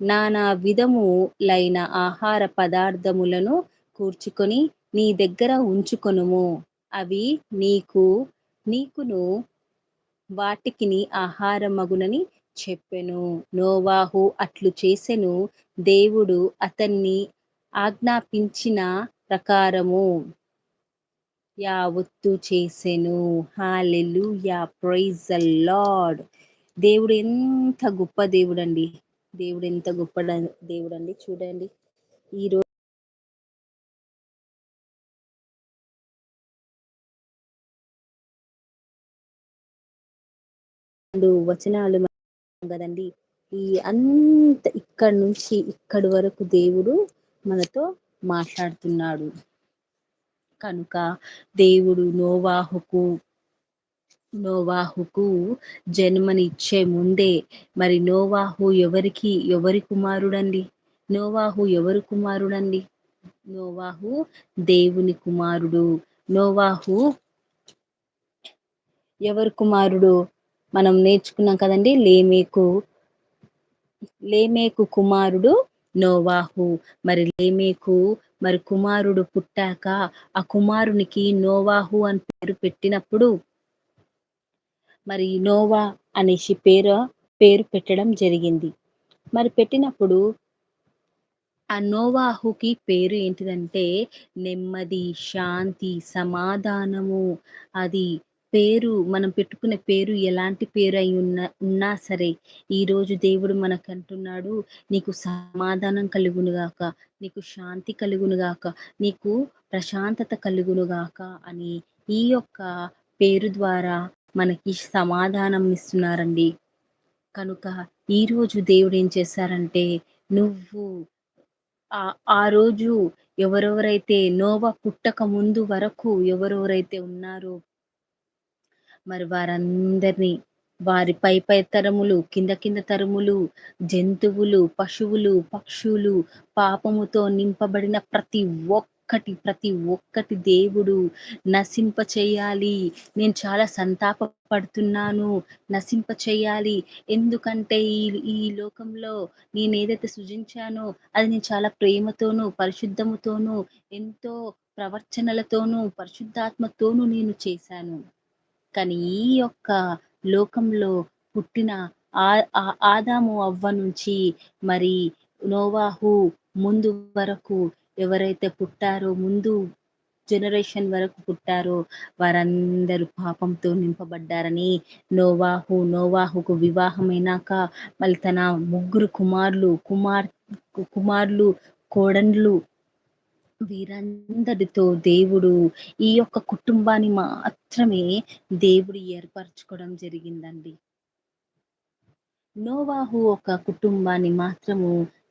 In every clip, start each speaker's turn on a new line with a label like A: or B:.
A: నానా విధములైన ఆహార పదార్థములను కూర్చుకొని నీ దగ్గర ఉంచుకొనుము. అవి నీకు నీకును వాటికిని ఆహారమగునని చెప్పెను. నోవాహు అట్లు చేసెను. దేవుడు అతన్ని ఆజ్ఞాపించిన ప్రకారము యావత్తు చేసెను. హాలెలూయా ప్రైజ్ లార్డ్ దేవుడు ఎంత గొప్ప దేవుడండి. దేవుడు ఎంత గొప్ప దేవుడండి. చూడండి. ఈ రోజు వచనాలు కదండి. ఈ అంత ఇక్కడ నుంచి ఇక్కడి వరకు దేవుడు మనతో మాట్లాడుతున్నాడు. కనుక దేవుడు నోవాహుకు నోవాహుకు జన్మనిచ్చే ముందే మరి నోవాహు ఎవరికి ఎవరి కుమారుడండి? నోవాహు ఎవరు కుమారుడండి? నోవాహు దేవుని కుమారుడు. నోవాహు ఎవరు కుమారుడు? మనం నేర్చుకున్నాం కదండి లేమేకు. లేమేకు కుమారుడు నోవాహు. మరి లేమేకు మరి కుమారుడు పుట్టాక ఆ కుమారునికి నోవాహు అని పేరు పెట్టినప్పుడు మరి నోవా అనేసి పేరు పేరు పెట్టడం జరిగింది. మరి పెట్టినప్పుడు ఆ నోవాహుకి పేరు ఏంటిదంటే నెమ్మది శాంతి సమాధానము. అది పేరు మనం పెట్టుకునే పేరు ఎలాంటి పేరు అయి ఉన్న ఉన్నా సరే ఈ రోజు దేవుడు మనకు అంటున్నాడు నీకు సమాధానం కలుగునుగాక నీకు శాంతి కలుగునుగాక నీకు ప్రశాంతత కలుగునుగాక అని ఈ యొక్క పేరు ద్వారా మనకి సమాధానం ఇస్తున్నారండి కనుక ఈ రోజు దేవుడు ఏం చేశారంటే నువ్వు ఆ ఆ రోజు ఎవరెవరైతే నోవ పుట్టక ముందు వరకు ఎవరెవరైతే ఉన్నారో మరి వారందరినీ వారి పై పై తరములు కింద కింద తరములు జంతువులు పశువులు పక్షులు పాపముతో నింపబడిన ప్రతి ఒక్క ఒక్కటి ప్రతి ఒక్కటి దేవుడు నశింప చేయాలి. నేను చాలా సంతాప పడుతున్నాను నశింప చేయాలి. ఎందుకంటే ఈ ఈ లోకంలో నేను ఏదైతే సృజించానో అది నేను చాలా ప్రేమతోనూ పరిశుద్ధముతోనూ ఎంతో ప్రవర్చనలతోనూ పరిశుద్ధాత్మతోనూ నేను చేశాను. కానీ ఈ యొక్క లోకంలో పుట్టిన ఆ ఆదాము అవ్వ నుంచి మరి నోవాహు ముందు వరకు ఎవరైతే పుట్టారో ముందు జనరేషన్ వరకు పుట్టారో వారందరూ పాపంతో నింపబడ్డారని నోవాహు నోవాహుకు వివాహమైనాక మళ్ళీ తన ముగ్గురు కుమారులు కుమార్ కుమారులు కోడండ్లు వీరందరితో దేవుడు ఈ యొక్క కుటుంబాన్ని మాత్రమే దేవుడు ఏర్పరచుకోవడం జరిగిందండి. నోవాహు ఒక కుటుంబాన్ని మాత్రము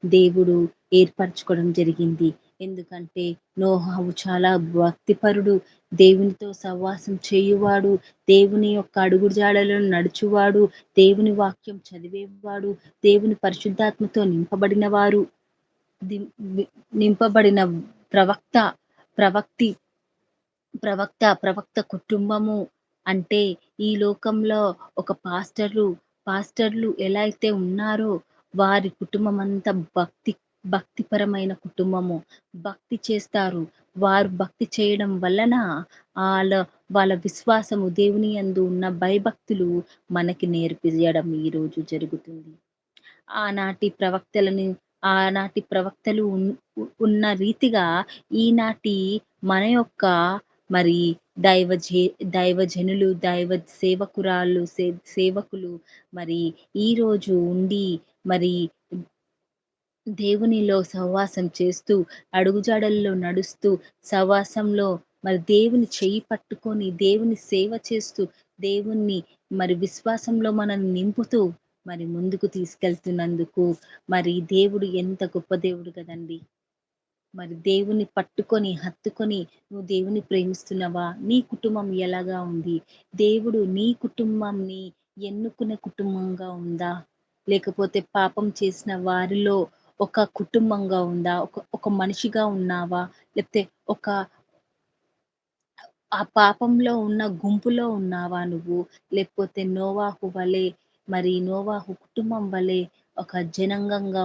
A: దేవుడు ఏర్పరచుకోవడం జరిగింది. ఎందుకంటే నోహావు చాలా భక్తిపరుడు. దేవునితో సహవాసం చేయువాడు. దేవుని యొక్క అడుగుజాడలను నడుచువాడు. దేవుని వాక్యం చదివేవాడు. దేవుని పరిశుద్ధాత్మతో నింపబడిన వారు నింపబడిన ప్రవక్త ప్రవక్తి ప్రవక్త ప్రవక్త కుటుంబము అంటే ఈ లోకంలో ఒక పాస్టర్లు పాస్టర్లు ఎలా అయితే ఉన్నారో వారి కుటుంబం అంతా భక్తి భక్తిపరమైన కుటుంబము. భక్తి చేస్తారు. వారు భక్తి చేయడం వలన వాళ్ళ వాళ్ళ విశ్వాసము దేవుని యందు ఉన్న భయభక్తులు మనకి నేర్పించడం ఈ రోజు జరుగుతుంది. ఆనాటి ప్రవక్తలని ఆనాటి ప్రవక్తలు ఉన్న రీతిగా ఈనాటి మన యొక్క మరి దైవ దైవజనులు దైవ సేవకురాళ్ళు సేవకులు మరి ఈ రోజు ఉండి మరి దేవునిలో సహవాసం చేస్తూ అడుగుజాడల్లో నడుస్తూ సహవాసంలో మరి దేవుని చెయ్యి పట్టుకొని దేవుని సేవ చేస్తూ దేవుణ్ణి మరి విశ్వాసంలో మనల్ని నింపుతూ మరి ముందుకు తీసుకెళ్తున్నందుకు మరి దేవుడు ఎంత గొప్ప దేవుడు కదండి. మరి దేవుని పట్టుకొని హత్తుకొని నువ్వు దేవుని ప్రేమిస్తున్నావా? నీ కుటుంబం ఎలాగా ఉంది? దేవుడు నీ కుటుంబంని ఎన్నుకునే కుటుంబంగా ఉందా? లేకపోతే పాపం చేసిన వారిలో ఒక కుటుంబంగా ఉందా? ఒక ఒక మనిషిగా ఉన్నావా? లేకపోతే ఒక ఆ పాపంలో ఉన్న గుంపులో ఉన్నావా నువ్వు? లేకపోతే నోవాహు వలె మరి నోవాహు కుటుంబం వలె ఒక జనంగంగా